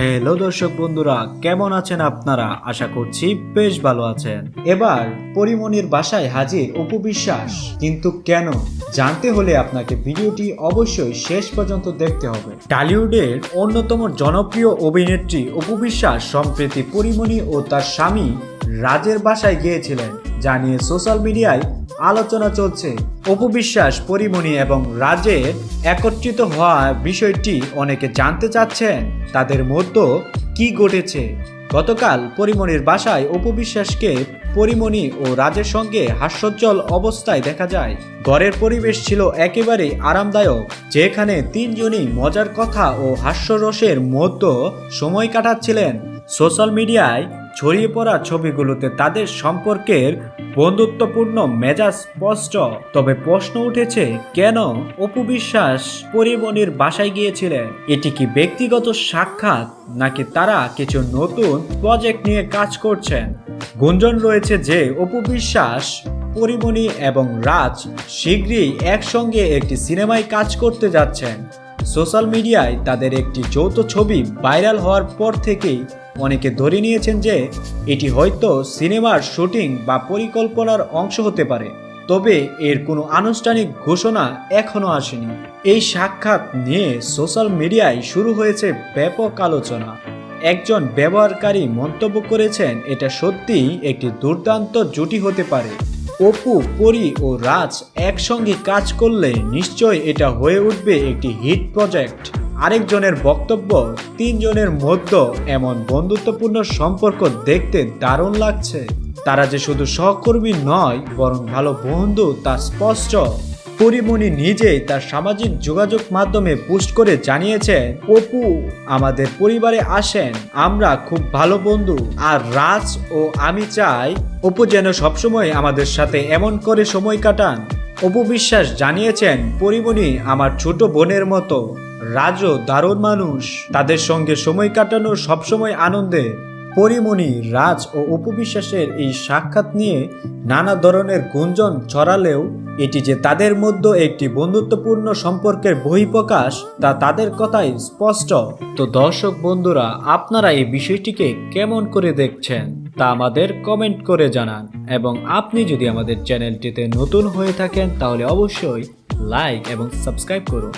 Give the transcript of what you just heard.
Hello দর্শক বন্ধুরা, কেমন আছেন আপনারা? আশা করছি বেশ ভালো আছেন। এবার পরিমণির বাসায় হাজির অপু বিশ্বাস। কিন্তু কেন? জানতে হলে আপনাকে ভিডিওটি অবশ্যই শেষ পর্যন্ত দেখতে হবে। টলিউডের অন্যতম জনপ্রিয় অভিনেত্রী অপু বিশ্বাস সম্প্রতি পরিমণি ও তার স্বামী রাজের বাসায় গিয়েছিলেন জানিয়ে সোশ্যাল মিডিয়ায় আলোচনা চলছে। অপু বিশ্বাস, পরিমণি এবং রাজের একত্রিত হওয়া বিষয়টি অনেকে জানতে চাচ্ছেন। তাদের মধ্যে কি ঘটেছে? গতকাল পরিমণির বাসায় অপু বিশ্বাসকে পরিমণি ও রাজের সঙ্গে হাস্যোজ্জ্বল অবস্থায় দেখা যায়। ঘরের পরিবেশ ছিল একেবারেই আরামদায়ক, যেখানে তিনজনই মজার কথা ও হাস্যরসের মধ্যে সময় কাটাচ্ছিলেন। সোশ্যাল মিডিয়ায় ছড়িয়ে পড়া ছবিগুলোতে তাদের সম্পর্কের বন্ধুত্বপূর্ণ মেজাজ স্পষ্ট, তবে প্রশ্ন উঠেছে, কেন অপু বিশ্বাস পরিমণির বাসায় গিয়েছিলেন? এটি কি ব্যক্তিগত সাক্ষাৎ, নাকি তারা কিছু নতুন প্রজেক্ট নিয়ে কাজ করছেন? গুঞ্জন রয়েছে যে, অপু বিশ্বাস পরিমণি এবং রাজ শীঘ্রই একসঙ্গে একটি সিনেমায় কাজ করতে যাচ্ছেন। সোশ্যাল মিডিয়ায় তাদের একটি যৌথ ছবি ভাইরাল হওয়ার পর থেকেই অনেকে ধরে নিয়েছেন যে এটি হয়তো সিনেমার শুটিং বা পরিকল্পনার অংশ হতে পারে। তবে এর কোনো আনুষ্ঠানিক ঘোষণা এখনও আসেনি। এই সাক্ষাৎ নিয়ে সোশ্যাল মিডিয়ায় শুরু হয়েছে ব্যাপক আলোচনা। একজন ব্যবহারকারী মন্তব্য করেছেন, এটা সত্যিই একটি দুর্দান্ত জুটি হতে পারে। অপু, পরি ও রাজ একসঙ্গে কাজ করলে নিশ্চয় এটা হয়ে উঠবে একটি হিট প্রজেক্ট। আরেকজনের বক্তব্য, তিনজনের মধ্যে এমন বন্ধুত্বপূর্ণ সম্পর্ক দেখতে দারুণ লাগছে। তারা যে শুধু সহকর্মী নয়, বরং ভালো বন্ধু তা স্পষ্ট। পরিমণি নিজেই তার সামাজিক যোগাযোগ মাধ্যমে পোস্ট করে জানিয়েছেন, অপু, আমাদের পরিবারে আসেন, আমরা খুব ভালো বন্ধু। আর রাজ ও আমি চাই, অপু যেন সবসময় আমাদের সাথে এমন করে সময় কাটান। অপু বিশ্বাস জানিয়েছেন, পরিমণি আমার ছোট বোনের মতো রাজও দারুণ মানুষ। তাদের সঙ্গে সময় কাটানো সবসময় আনন্দে পরিমণি রাজ ও অপু বিশ্বাসের এই সাক্ষাৎ নিয়ে নানা ধরনের গুঞ্জন ছড়ালেও এটি যে তাদের মধ্যে একটি বন্ধুত্বপূর্ণ সম্পর্কের বহিঃপ্রকাশ, তা তাদের কথাই স্পষ্ট। তো দর্শক বন্ধুরা, আপনারা এই বিষয়টিকে কেমন করে দেখছেন, তা আমাদের কমেন্ট করে জানান। এবং আপনি যদি আমাদের চ্যানেলটিতে নতুন হয়ে থাকেন, তাহলে অবশ্যই লাইক এবং সাবস্ক্রাইব করুন।